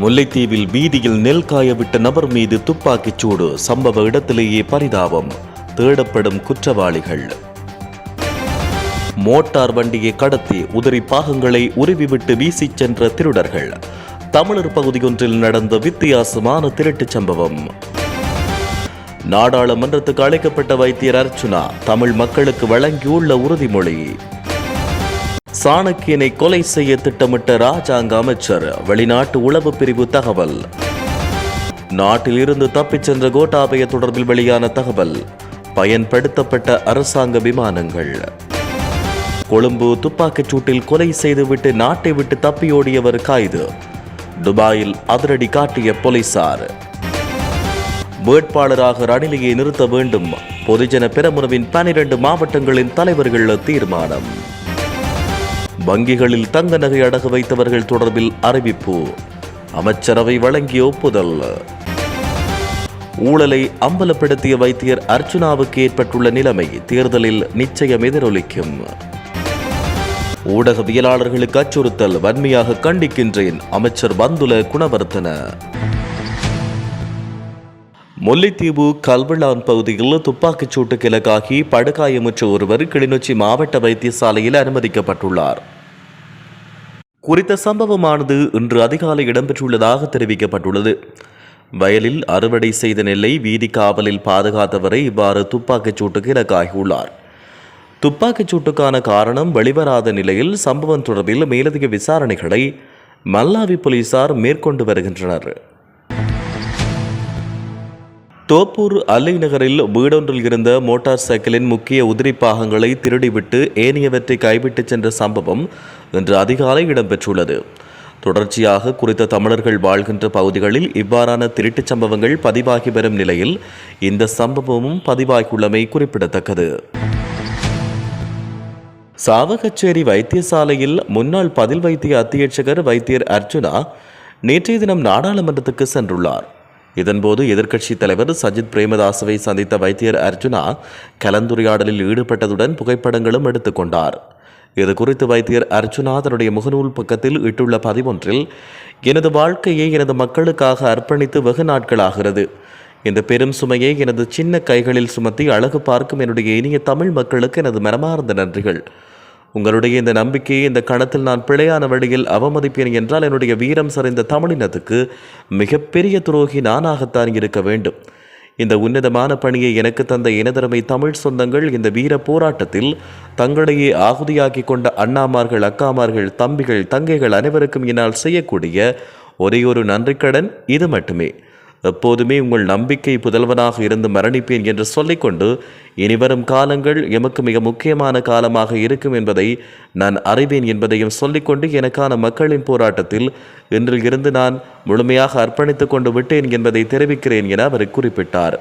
முல்லைத்தீவில் வீதியில் நெல் காயவிட்ட நபர் மீது துப்பாக்கிச் சூடு. சம்பவ இடத்திலேயே பரிதாபம். தேடப்படும் குற்றவாளிகள். மோட்டார் வண்டியை கடத்தி உதிரி பாகங்களை உருவிவிட்டு வீசிச் சென்ற திருடர்கள். தமிழர் பகுதியொன்றில் நடந்த வித்தியாசமான திருட்டுச் சம்பவம். நாடாளுமன்றத்துக்கு அழைக்கப்பட்ட வைத்தியர் அர்ச்சுனா தமிழ் மக்களுக்கு வழங்கியுள்ள உறுதிமொழி. சாணக்கியனை கொலை செய்ய திட்டமிட்ட ராஜாங்க அமைச்சர். வெளிநாட்டு உளவு பிரிவு தகவல். நாட்டில் இருந்து தப்பிச் சென்ற கோட்டாபய தொடர்பில் வெளியான தகவல். பயன்படுத்தப்பட்ட அரசாங்க விமானங்கள். கொழும்பு துப்பாக்கிச் சூட்டில் கொலை செய்துவிட்டு நாட்டை விட்டு தப்பியோடியவர் கைது. துபாயில் அதிரடி காட்டிய போலீசார். வேட்பாளராக ரணிலியை நிறுத்த வேண்டும். பொதுஜன பெரமுனவின் பனிரெண்டு மாவட்டங்களின் தலைவர்கள் தீர்மானம். வங்கிகளில் தங்க நகை அடகு வைத்தவர்கள் தொடர்பில் அறிவிப்பு. அமைச்சரவை வழங்கிய ஒப்புதல். ஊழலை அம்பலப்படுத்திய வைத்தியர் அர்ச்சுனாவுக்கு ஏற்பட்டுள்ள நிலைமை தேர்தலில் நிச்சயம் எதிரொலிக்கும். ஊடகவியலாளர்களுக்கு அச்சுறுத்தல் வன்மையாக கண்டிக்கின்றேன் அமைச்சர் பந்துல குணவர்த்தன. முல்லைத்தீவு கல்வெளான் பகுதியில் துப்பாக்கிச் சூட்டுக்கு இலக்காகி படுகாயமுற்ற ஒருவர் கிளிநொச்சி மாவட்ட வைத்தியசாலையில் அனுமதிக்கப்பட்டுள்ளார். குறித்த சம்பவமானது இன்று அதிகாலை இடம்பெற்றுள்ளதாக தெரிவிக்கப்பட்டுள்ளது. வயலில் அறுவடை செய்த நெல்லை வீதி காவலில் பாதுகாத்தவரை இவ்வாறு துப்பாக்கிச் சூட்டுக்கு இலக்காகியுள்ளார் துப்பாக்கிச் சூட்டுக்கான காரணம் வெளிவராத நிலையில் சம்பவம் தொடர்பில் மேலதிக விசாரணைகளை மல்லாவி போலீசார் மேற்கொண்டு வருகின்றனர். தோப்பூர் அல்லை நகரில் வீடொன்றில் இருந்த மோட்டார் சைக்கிளின் முக்கிய உதிரி பாகங்களை திருடிவிட்டு ஏனையவற்றை கைவிட்டுச் சென்ற சம்பவம் இன்று அதிகாலை இடம்பெற்றுள்ளது. தொடர்ச்சியாக குறித்த தமிழர்கள் வாழ்கின்ற பகுதிகளில் இவ்வாறான திருட்டுச் சம்பவங்கள் பதிவாகி வரும் நிலையில் இந்த சம்பவமும் பதிவாகியுள்ளமை குறிப்பிடத்தக்கது. சாவகச்சேரி வைத்தியசாலையில் முன்னாள் பதில் வைத்திய அத்தியட்சகர் வைத்தியர் அர்ஜுனா நேற்றைய தினம் நாடாளுமன்றத்துக்கு சென்றுள்ளார். இதன்போது எதிர்க்கட்சித் தலைவர் சஜித் பிரேமதாசவை சந்தித்த வைத்தியர் அர்ஜுனா கலந்துரையாடலில் ஈடுபட்டதுடன் புகைப்படங்களும் எடுத்துக்கொண்டார் இது குறித்து வைத்தியர் அர்ஜுனா தன்னுடைய முகநூல் பக்கத்தில் இட்டுள்ள பதிவொன்றில் எனது வாழ்க்கையை எனது மக்களுக்காக அர்ப்பணித்து வெகு நாட்களாகிறது. இந்த பெரும் சுமையை எனது சின்ன கைகளில் சுமத்தி அழகு பார்க்கும் என்னுடைய இனிய தமிழ் மக்களுக்கு எனது மனமார்ந்த நன்றிகள். உங்களுடைய இந்த நம்பிக்கையை இந்த கணத்தில் நான் பிழையான வழியில் அவமதிப்பேன் என்றால் என்னுடைய வீரம் சரிந்த தமிழினத்துக்கு மிகப்பெரிய துரோகி நானாகத்தான் இருக்க வேண்டும். இந்த உன்னதமான பணியை எனக்கு தந்த இனதரமை தமிழ் சொந்தங்கள் இந்த வீர போராட்டத்தில் தங்களையே ஆகுதியாக்கி கொண்ட அண்ணாமார்கள் அக்காமார்கள் தம்பிகள் தங்கைகள் அனைவருக்கும் என்னால் செய்யக்கூடிய ஒரே ஒரு நன்றிக்கடன் இது மட்டுமே. எப்போதுமே உங்கள் நம்பிக்கை புதல்வனாக இருந்து மரணிப்பேன் என்று சொல்லிக்கொண்டு இனிவரும் காலங்கள் எமக்கு மிக முக்கியமான காலமாக இருக்கும் என்பதை நான் அறிவேன் என்பதையும் சொல்லிக்கொண்டு எனக்கான மக்களின் போராட்டத்தில் இன்றில் இருந்து நான் முழுமையாக அர்ப்பணித்துக் கொண்டு விட்டேன் என்பதை தெரிவிக்கிறேன் என அவர் குறிப்பிட்டார்.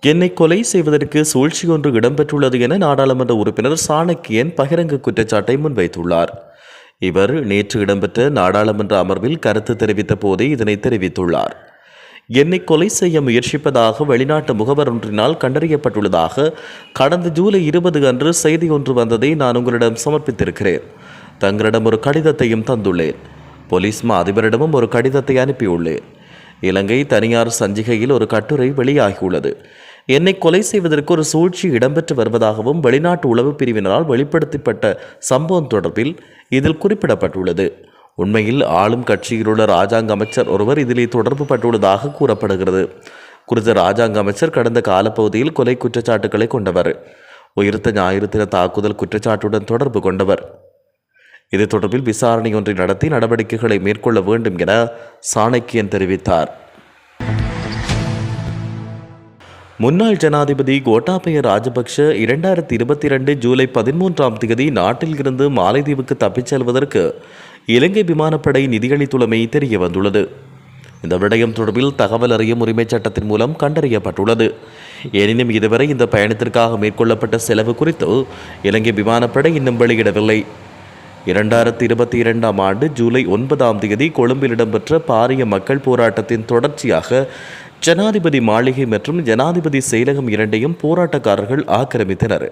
என்னை கொலை செய்வதற்கு சூழ்ச்சி ஒன்று இடம்பெற்றுள்ளது என நாடாளுமன்ற உறுப்பினர் சாணக்கியன் பகிரங்க குற்றச்சாட்டை முன்வைத்துள்ளார். இவர் நேற்று இடம்பெற்ற நாடாளுமன்ற அமர்வில் கருத்து தெரிவித்த போதே இதனை தெரிவித்துள்ளார். என்னை கொலை செய்ய முயற்சிப்பதாக வெளிநாட்டு முகவர் ஒன்றினால் கண்டறியப்பட்டுள்ளதாக கடந்த ஜூலை இருபது அன்று செய்தி ஒன்று வந்ததை நான் உங்களிடம் சமர்ப்பித்திருக்கிறேன். தங்களிடம் ஒரு கடிதத்தையும் தந்துள்ளேன். போலீஸ் மா அதிபரிடமும் ஒரு கடிதத்தை அனுப்பியுள்ளேன். இலங்கை தனியார் சஞ்சிகையில் ஒரு கட்டுரை வெளியாகியுள்ளது. என்னை கொலை செய்வதற்கு ஒரு சூழ்ச்சி இடம்பெற்று வருவதாகவும் வெளிநாட்டு உளவு பிரிவினரால் வெளிப்படுத்தப்பட்ட சம்பவம் தொடர்பில் இதில் குறிப்பிடப்பட்டுள்ளது. உண்மையில் ஆளும் கட்சியில் உள்ள ராஜாங்க அமைச்சர் ஒருவர் இதிலே தொடர்பு பட்டுள்ளதாக கூறப்படுகிறது. குறித்த ராஜாங்க அமைச்சர் கடந்த காலப்பகுதியில் கொலை குற்றச்சாட்டுகளை கொண்டவர். உயிர்த்த ஞாயிறு தின தாக்குதல் குற்றச்சாட்டுடன் தொடர்பு கொண்டவர். இது தொடர்பில் விசாரணை ஒன்றை நடத்தி நடவடிக்கைகளை மேற்கொள்ள வேண்டும் என சாணக்கியன் தெரிவித்தார். முன்னாள் ஜனாதிபதி கோட்டாபய ராஜபக்ஷ இரண்டாயிரத்தி இருபத்தி இரண்டு ஜூலை பதிமூன்றாம் தேதி நாட்டில் இருந்து மாலைதீவுக்கு தப்பிச் செல்வதற்கு இலங்கை விமானப்படை நிதியளித்துள்ளமை தெரிய வந்துள்ளது இந்த விடயம் தொடர்பில் தகவல் அறியும் உரிமைச் சட்டத்தின் மூலம் கண்டறியப்பட்டுள்ளது. எனினும் இதுவரை இந்த பயணத்திற்காக மேற்கொள்ளப்பட்ட செலவு குறித்து இலங்கை விமானப்படை இன்னும் வெளியிடவில்லை. இரண்டாயிரத்தி இருபத்தி இரண்டாம் ஆண்டு ஜூலை ஒன்பதாம் தேதி கொழும்பில் இடம்பெற்ற பாரிய மக்கள் போராட்டத்தின் தொடர்ச்சியாக ஜனாதிபதி மாளிகை மற்றும் ஜனாதிபதி செயலகம் இரண்டையும் போராட்டக்காரர்கள் ஆக்கிரமித்தனர்.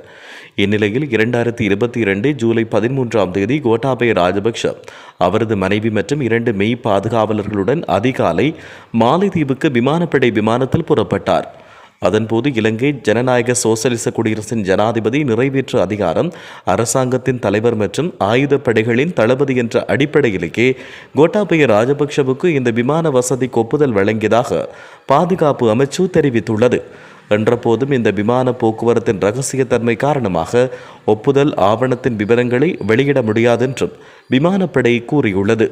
இந்நிலையில் இரண்டாயிரத்தி இருபத்தி இரண்டு ஜூலை பதிமூன்றாம் தேதி கோட்டாபய ராஜபக்ஷ அவரது மனைவி மற்றும் இரண்டு மெய் பாதுகாவலர்களுடன் அதிகாலை மாலைதீவுக்கு விமானப்படை விமானத்தில் புறப்பட்டார். அதன்போது இலங்கை ஜனநாயக சோசலிச குடியரசின் ஜனாதிபதி நிறைவேற்று அதிகாரம் அரசாங்கத்தின் தலைவர் மற்றும் ஆயுதப்படைகளின் தளபதி என்ற அடிப்படையிலேயே கோட்டாபய ராஜபக்ஷவுக்கு இந்த விமான வசதிக்கு ஒப்புதல் வழங்கியதாக பாதுகாப்பு அமைச்சு தெரிவித்துள்ளது. என்றபோதும் இந்த விமான போக்குவரத்தின் ரகசியத்தன்மை காரணமாக ஒப்புதல் ஆவணத்தின் விவரங்களை வெளியிட முடியாதென்றும் விமானப்படை கூறியுள்ளது.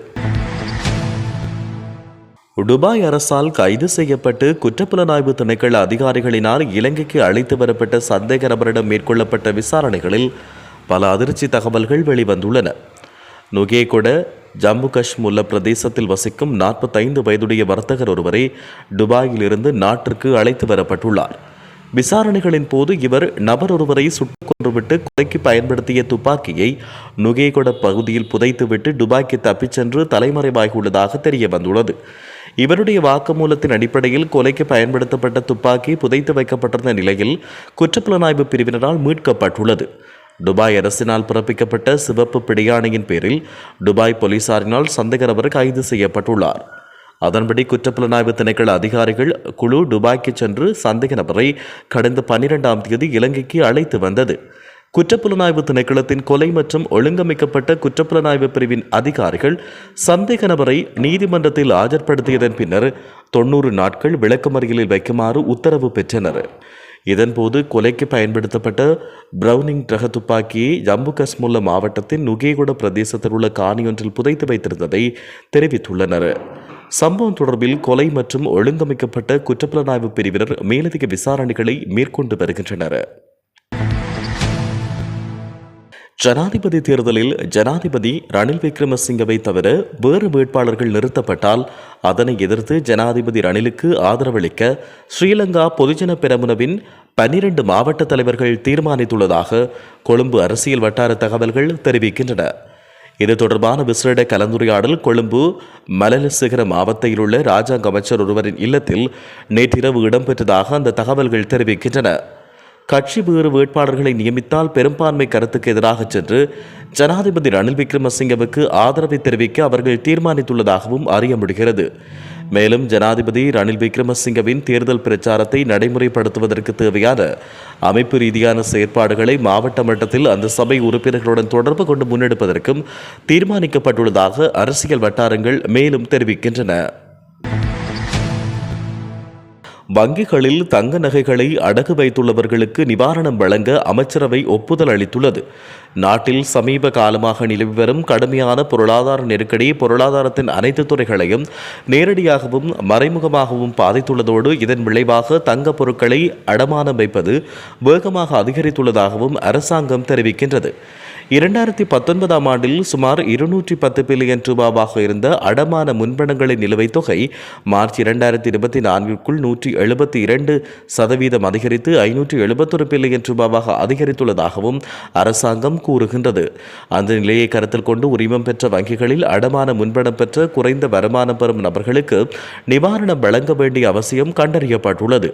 துபாய் அரசால் கைது செய்யப்பட்டு குற்றப்புலனாய்வு திணைக்கள அதிகாரிகளினால் இலங்கைக்கு அழைத்து வரப்பட்ட சந்தேக நபரிடம் மேற்கொள்ளப்பட்ட விசாரணைகளில் பல அதிர்ச்சி தகவல்கள் வெளிவந்துள்ளன. நுகேகொட ஜம்மு காஷ்மீர் பிரதேசத்தில் வசிக்கும் நாற்பத்தைந்து வயதுடைய வர்த்தகர் ஒருவரை துபாயிலிருந்து நாட்டிற்கு அழைத்து வரப்பட்டுள்ளார். விசாரணைகளின் போது இவர் நபர் ஒருவரை சுட்டுக் கொன்றுவிட்டு கொலைக்கு பயன்படுத்திய துப்பாக்கியை நுகேகொட பகுதியில் புதைத்துவிட்டு துபாய்க்கு தப்பிச் சென்று தலைமறைவாகியுள்ளதாக தெரிய வந்துள்ளது இவருடைய வாக்குமூலத்தின் அடிப்படையில் கொலைக்கு பயன்படுத்தப்பட்ட துப்பாக்கி புதைத்து வைக்கப்பட்டிருந்த நிலையில் குற்றப்புலனாய்வு பிரிவினரால் மீட்கப்பட்டுள்ளது. துபாய் அரசினால் பிறப்பிக்கப்பட்ட சிவப்பு பிடியாணையின் பேரில் துபாய் போலீசாரினால் சந்தேக நபர் கைது செய்யப்பட்டுள்ளார். அதன்படி குற்றப்புலனாய்வு திணைக்கள அதிகாரிகள் குழு துபாய்க்கு சென்று சந்தேக நபரை கடந்த பன்னிரெண்டாம் தேதி இலங்கைக்கு அழைத்து வந்தது. குற்றப்புலனாய்வு திணைக்களத்தின் கொலை மற்றும் ஒழுங்கமைக்கப்பட்ட குற்றப்புலனாய்வு பிரிவின் அதிகாரிகள் சந்தேக நபரை நீதிமன்றத்தில் ஆஜர்படுத்தியதன் பின்னர் தொன்னூறு நாட்கள் விளக்கமறியலில் வைக்குமாறு உத்தரவு பெற்றனர். இதன்போது கொலைக்கு பயன்படுத்தப்பட்ட பிரவுனிங் ரக துப்பாக்கியை ஜம்மு காஷ்மீர் மாவட்டத்தின் நுகேகுட பிரதேசத்தில் உள்ள காணியொன்றில் புதைத்து வைத்திருந்ததை தெரிவித்துள்ளனர். சம்பவம் தொடர்பில் கொலை மற்றும் ஒழுங்கமைக்கப்பட்ட குற்றப்புலனாய்வு பிரிவினர் மேலதிக விசாரணைகளை மேற்கொண்டு வருகின்றனர். ஜனாதிபதி தேர்தலில் ஜனாதிபதி ரணில் விக்ரமசிங்கவை தவிர வேறு வேட்பாளர்கள் நிறுத்தப்பட்டால் அதனை எதிர்த்து ஜனாதிபதி ரணிலுக்கு ஆதரவளிக்க ஸ்ரீலங்கா பொதுஜன பெரமுனவின் பன்னிரண்டு மாவட்ட தலைவர்கள் தீர்மானித்துள்ளதாக கொழும்பு அரசியல் வட்டார தகவல்கள் தெரிவிக்கின்றன. இது தொடர்பான விசேட கலந்துரையாடல் கொழும்பு மலலசிகர மாவட்டத்தில் உள்ள ராஜாங்க அமைச்சர் ஒருவரின் இல்லத்தில் நேற்றிரவு இடம்பெற்றதாக அந்த தகவல்கள் தெரிவிக்கின்றன. கட்சி வேறு வேட்பாளர்களை நியமித்தால் பெரும்பான்மை கருத்துக்கு எதிராக சென்று ஜனாதிபதி ரணில் விக்ரமசிங்கவுக்கு ஆதரவை தெரிவிக்க அவர்கள் தீர்மானித்துள்ளதாகவும் அறிய முடிகிறது. மேலும் ஜனாதிபதி ரணில் விக்ரமசிங்கவின் தேர்தல் பிரச்சாரத்தை நடைமுறைப்படுத்துவதற்கு தேவையான அமைப்பு ரீதியான செயற்பாடுகளை மாவட்ட மட்டத்தில் அந்த சபை உறுப்பினர்களுடன் தொடர்பு கொண்டு முன்னெடுப்பதற்கும் தீர்மானிக்கப்பட்டுள்ளதாக அரசியல் வட்டாரங்கள் மேலும் தெரிவிக்கின்றன. வங்கிகளில் தங்க நகைகளை அடகு வைத்துள்ளவர்களுக்கு நிவாரணம் வழங்க அமைச்சரவை ஒப்புதல் அளித்துள்ளது. நாட்டில் சமீப காலமாக நிலவி வரும் கடுமையான பொருளாதார நெருக்கடி பொருளாதாரத்தின் அனைத்து துறைகளையும் நேரடியாகவும் மறைமுகமாகவும் பாதித்துள்ளதோடு இதன் விளைவாக தங்க பொருட்களை அடமானம் வைப்பது வேகமாக அதிகரித்துள்ளதாகவும் அரசாங்கம் தெரிவிக்கின்றது. இரண்டாயிரத்தி பத்தொன்பதாம் ஆண்டில் சுமார் இருநூற்றி பத்து பில்லியன் ரூபாவாக இருந்த அடமான முன்பணங்களின் நிலுவைத் தொகை மார்ச் இரண்டாயிரத்தி இருபத்தி நான்கிற்குள் நூற்றி எழுபத்தி இரண்டு சதவீதம் அதிகரித்து ஐநூற்றி எழுபத்தொரு பில்லியன் ரூபாவாக அதிகரித்துள்ளதாகவும் அரசாங்கம் கூறுகின்றது. அந்த நிலையை கருத்தில் கொண்டு உரிமம் பெற்ற வங்கிகளில் அடமான முன்பணம் பெற்ற குறைந்த வருமானம் பெறும் நபர்களுக்கு நிவாரணம் வழங்க வேண்டிய அவசியம் கண்டறியப்பட்டுள்ளது.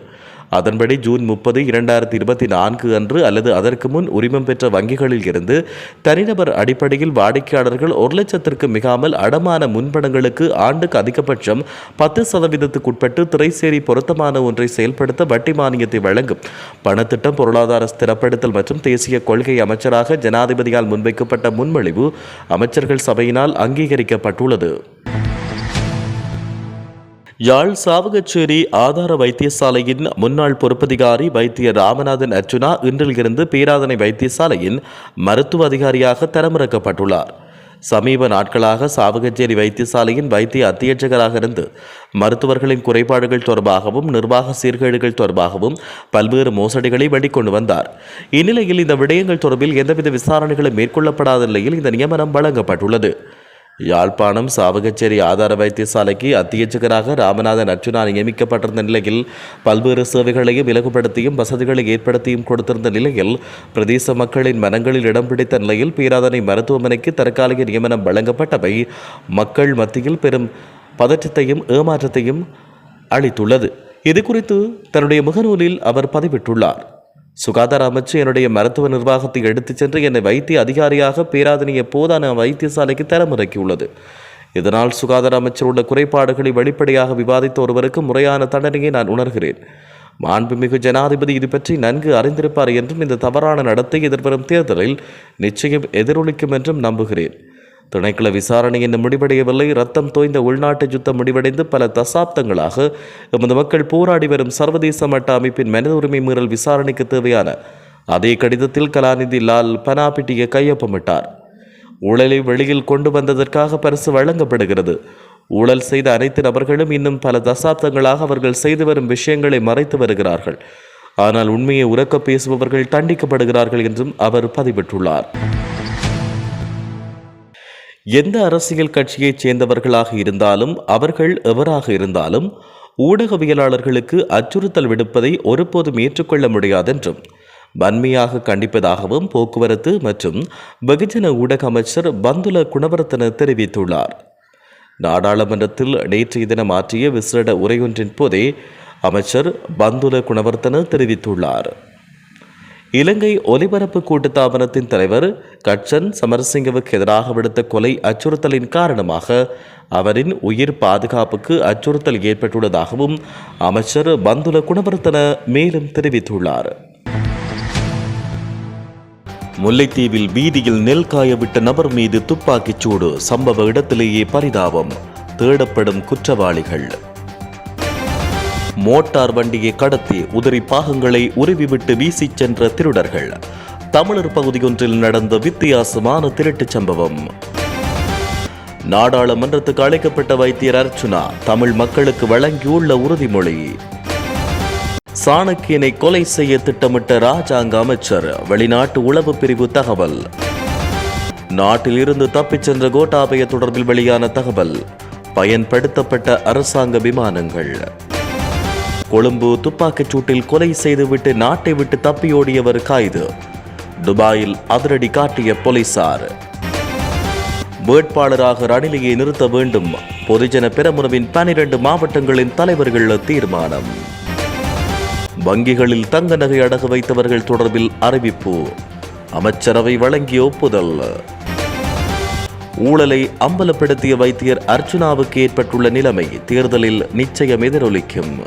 அதன்படி ஜூன் முப்பது இரண்டாயிரத்தி இருபத்தி நான்கு அன்று அல்லது அதற்கு முன் உரிமம் பெற்ற வங்கிகளில் இருந்து தனிநபர் அடிப்படையில் வாடிக்கையாளர்கள் ஒரு லட்சத்திற்கு மிகாமல் அடமான முன்பணங்களுக்கு ஆண்டுக்கு அதிகபட்சம் பத்து சதவீதத்துக்குட்பட்டு திரைசேரி பொருத்தமான ஒன்றை செயல்படுத்த வட்டி மானியத்தை வழங்கும். பணத்திட்டம் பொருளாதார ஸ்திரப்படுத்தல் மற்றும் தேசிய கொள்கை அமைச்சராக ஜனாதிபதியால் முன்வைக்கப்பட்ட முன்மொழிவு அமைச்சர்கள் சபையினால் அங்கீகரிக்கப்பட்டுள்ளது. யாழ் சாவகச்சேரி ஆதார வைத்தியசாலையின் முன்னாள் பொறுப்பதிகாரி வைத்தியர் ராமநாதன் அர்ச்சுனா இன்றிலிருந்து பேராதனை வைத்தியசாலையின் மருத்துவ அதிகாரியாக தரமிறக்கப்பட்டுள்ளார். சமீப நாட்களாக சாவகச்சேரி வைத்தியசாலையின் வைத்திய அத்தியட்சகராக இருந்து மருத்துவர்களின் குறைபாடுகள் தொடர்பாகவும் நிர்வாக சீர்கேடுகள் தொடர்பாகவும் பல்வேறு மோசடிகளை வெளிக்கொண்டு வந்தார். இந்நிலையில் இந்த விடயங்கள் தொடர்பில் எந்தவித விசாரணைகளும் மேற்கொள்ளப்படாத நிலையில் இந்த நியமனம் வழங்கப்பட்டுள்ளது. யாழ்ப்பாணம் சாவகச்சேரி ஆதார வைத்தியசாலைக்கு அத்தியட்சகராக ராமநாதன் அர்ச்சுனா நியமிக்கப்பட்டிருந்த நிலையில் பல்வேறு சேவைகளையும் இலகுபடுத்தியும் வசதிகளை ஏற்படுத்தியும் கொடுத்திருந்த நிலையில் பிரதேச மக்களின் மனங்களில் இடம் பிடித்த நிலையில் பேராதனை மருத்துவமனைக்கு தற்காலிக நியமனம் வழங்கப்பட்டவை மக்கள் மத்தியில் பெரும் பதற்றத்தையும் ஏமாற்றத்தையும் அளித்துள்ளது. இது குறித்து தன்னுடைய முகநூலில் அவர் பதிவிட்டுள்ளார். சுகாதார அமைச்சு என்னுடைய மருத்துவ நிர்வாகத்தை எடுத்துச் சென்று என்னை வைத்திய அதிகாரியாக பேராதனையை போதான வைத்தியசாலைக்கு தரமிறக்கியுள்ளது. இதனால் சுகாதார அமைச்சர் உள்ள குறைபாடுகளை வெளிப்படையாக விவாதித்த ஒருவருக்கு முறையான தண்டனையை நான் உணர்கிறேன். மாண்புமிகு ஜனாதிபதி இது பற்றி நன்கு அறிந்திருப்பார் என்றும் இந்த தவறான நடத்தை எதிர்வரும் தேர்தலில் நிச்சயம் எதிரொலிக்கும் என்றும் நம்புகிறேன். திணைக்கள விசாரணை இன்னும் முடிவடையவில்லை. ரத்தம் தோய்ந்த உள்நாட்டு யுத்தம் முடிவடைந்து பல தசாப்தங்களாக எமது மக்கள் போராடி வரும் சர்வதேச மட்ட அமைப்பின் மனித உரிமை மீறல் விசாரணைக்கு தேவையான அதே கடிதத்தில் கலாநிதி லால் பனாபிட்டிய கையொப்பமிட்டார். ஊழலை வெளியில் கொண்டு வந்ததற்காக பரிசு வழங்கப்படுகிறது. ஊழல் செய்த அனைத்து நபர்களும் இன்னும் பல தசாப்தங்களாக அவர்கள் செய்து வரும் விஷயங்களை மறைத்து வருகிறார்கள். ஆனால் உண்மையை உறக்க பேசுபவர்கள் தண்டிக்கப்படுகிறார்கள் என்றும் அவர் பதிவிட்டுள்ளார். எந்த அரசியல் கட்சியைச் சேர்ந்தவர்களாக இருந்தாலும் அவர்கள் எவராக இருந்தாலும் ஊடகவியலாளர்களுக்கு அச்சுறுத்தல் விடுப்பதை ஒருபோதும் ஏற்றுக்கொள்ள முடியாதென்றும் வன்மையாக கண்டிப்பதாகவும் போக்குவரத்து மற்றும் வெகுஜன ஊடக அமைச்சர் பந்துல குணவர்த்தன தெரிவித்துள்ளார். நாடாளுமன்றத்தில் நேற்றைய தினம் ஆற்றிய விசேட உரையொன்றின் போதே அமைச்சர் பந்துல குணவர்த்தன தெரிவித்துள்ளார். இலங்கை ஒலிபரப்பு கூட்டுத்தாபனத்தின் தலைவர் கட்சன் சமரசிங்கவுக்கு எதிராக விடுத்த கொலை அச்சுறுத்தலின் காரணமாக அவரின் உயிர் பாதுகாப்புக்கு அச்சுறுத்தல் ஏற்பட்டுள்ளதாகவும் அமைச்சர் பந்துல குணவர்த்தன மேலும் தெரிவித்துள்ளார். முல்லைத்தீவில் வீதியில் நெல் காயவிட்ட நபர் மீது துப்பாக்கிச் சூடு. சம்பவ இடத்திலேயே பரிதாபம். தேடப்படும் குற்றவாளிகள். மோட்டார் வண்டியை கடத்தி உதிரி பாகங்களை உருவிவிட்டு வீசிச் சென்ற திருடர்கள். தமிழர் பகுதியொன்றில் நடந்த வித்தியாசமான திருட்டுச் சம்பவம். நாடாளுமன்றத்துக்கு அழைக்கப்பட்ட வைத்தியர் அர்ச்சுனா தமிழ் மக்களுக்கு வழங்கியுள்ள உறுதிமொழி. சாணக்கியனை கொலை செய்ய திட்டமிட்ட ராஜாங்க அமைச்சர் வெளிநாட்டு உளவு பிரிவு தகவல். நாட்டில் இருந்து தப்பிச் சென்ற கோட்டாபய தொடர்பில் வெளியான தகவல். பயன்படுத்தப்பட்ட அரசாங்க விமானங்கள். கொழும்பு துப்பாக்கிச் சூட்டில் கொலை செய்துவிட்டு நாட்டை விட்டு தப்பியோடியவர் கைது. துபாயில் அதிரடி காட்டிய போலீசார். வேட்பாளராக ரணிலியை நிறுத்த வேண்டும். பொதுஜன பெரமுனவின் பனிரெண்டு மாவட்டங்களின் தலைவர்கள் தீர்மானம். வங்கிகளில் தங்க நகை அடகு வைத்தவர்கள் தொடர்பில் அறிவிப்பு. அமைச்சரவை வழங்கிய ஒப்புதல். ஊழலை அம்பலப்படுத்திய வைத்தியர் அர்ச்சுனாவுக்கு ஏற்பட்டுள்ள நிலைமை தேர்தலில் நிச்சயம் எதிரொலிக்கும்.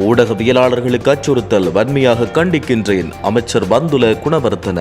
ஊடகவியலாளர்களுக்கு அச்சுறுத்தல் வன்மையாக கண்டிக்கின்றேன் அமைச்சர் பந்துல குணவர்த்தன.